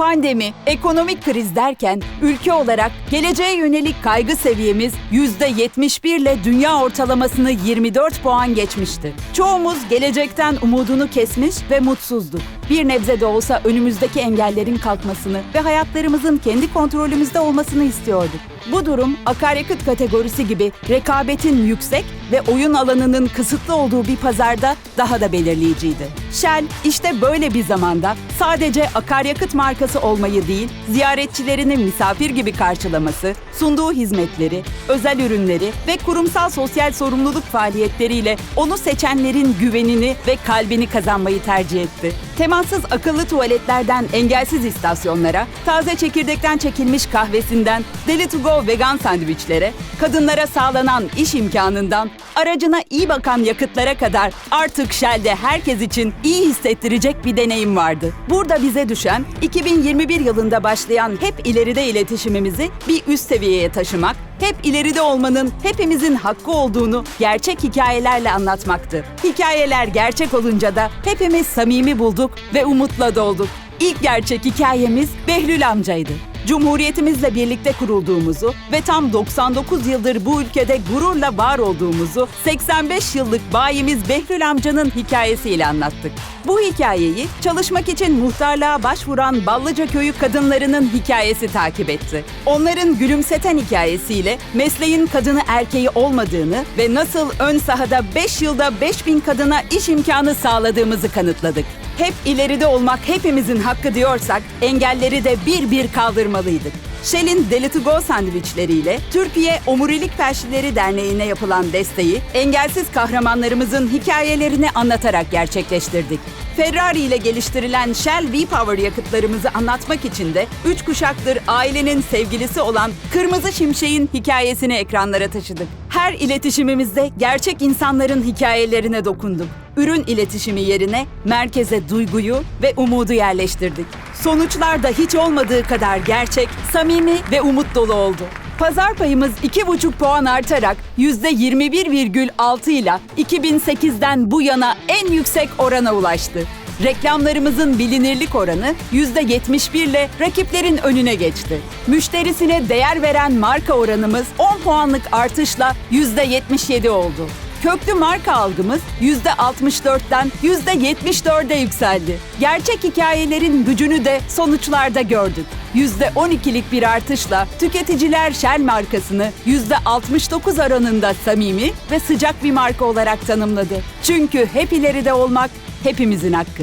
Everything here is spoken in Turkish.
Pandemi, ekonomik kriz derken ülke olarak geleceğe yönelik kaygı seviyemiz %71 ile dünya ortalamasını 24 puan geçmişti. Çoğumuz gelecekten umudunu kesmiş ve mutsuzduk. Bir nebze de olsa önümüzdeki engellerin kalkmasını ve hayatlarımızın kendi kontrolümüzde olmasını istiyorduk. Bu durum akaryakıt kategorisi gibi rekabetin yüksek ve oyun alanının kısıtlı olduğu bir pazarda daha da belirleyiciydi. Shell işte böyle bir zamanda sadece akaryakıt markası olmayı değil, ziyaretçilerini misafir gibi karşılaması, sunduğu hizmetleri, özel ürünleri ve kurumsal sosyal sorumluluk faaliyetleriyle onu seçenlerin güvenini ve kalbini kazanmayı tercih etti. Temassız akıllı tuvaletlerden engelsiz istasyonlara, taze çekirdekten çekilmiş kahvesinden Deli to go vegan sandviçlere, kadınlara sağlanan iş imkanından aracına iyi bakan yakıtlara kadar artık Shell'de herkes için iyi hissettirecek bir deneyim vardı. Burada bize düşen 2021 yılında başlayan hep ileride iletişimimizi bir üst seviyeye taşımak, hep ileride olmanın hepimizin hakkı olduğunu gerçek hikayelerle anlatmaktı. Hikayeler gerçek olunca da hepimiz samimi bulduk ve umutla dolduk. İlk gerçek hikayemiz Behlül amcaydı. Cumhuriyetimizle birlikte kurulduğumuzu ve tam 99 yıldır bu ülkede gururla var olduğumuzu 85 yıllık bayimiz Behlül amcanın hikayesiyle anlattık. Bu hikayeyi çalışmak için muhtarlığa başvuran Ballıca Köyü kadınlarının hikayesi takip etti. Onların gülümseten hikayesiyle mesleğin kadını erkeği olmadığını ve nasıl ön sahada 5 yılda 5000 kadına iş imkanı sağladığımızı kanıtladık. Hep ileride olmak hepimizin hakkı diyorsak engelleri de bir bir kaldırmalıydık. Shell'in Deli to Go sandviçleriyle Türkiye Omurilik Felçlileri Derneği'ne yapılan desteği engelsiz kahramanlarımızın hikayelerini anlatarak gerçekleştirdik. Ferrari ile geliştirilen Shell V-Power yakıtlarımızı anlatmak için de 3 kuşaktır ailenin sevgilisi olan Kırmızı Şimşek'in hikayesini ekranlara taşıdık. Her iletişimimizde gerçek insanların hikayelerine dokunduk. Ürün iletişimi yerine merkeze duyguyu ve umudu yerleştirdik. Sonuçlar da hiç olmadığı kadar gerçek, samimi ve umut dolu oldu. Pazar payımız 2,5 puan artarak %21,6 ile 2008'den bu yana en yüksek orana ulaştı. Reklamlarımızın bilinirlik oranı %71 ile rakiplerin önüne geçti. Müşterisine değer veren marka oranımız 10 puanlık artışla %77 oldu. Köklü marka algımız %64'ten %74'e yükseldi. Gerçek hikayelerin gücünü de sonuçlarda gördük. %12'lik bir artışla tüketiciler Shell markasını %69 oranında samimi ve sıcak bir marka olarak tanımladı. Çünkü hep ileride olmak hepimizin hakkı.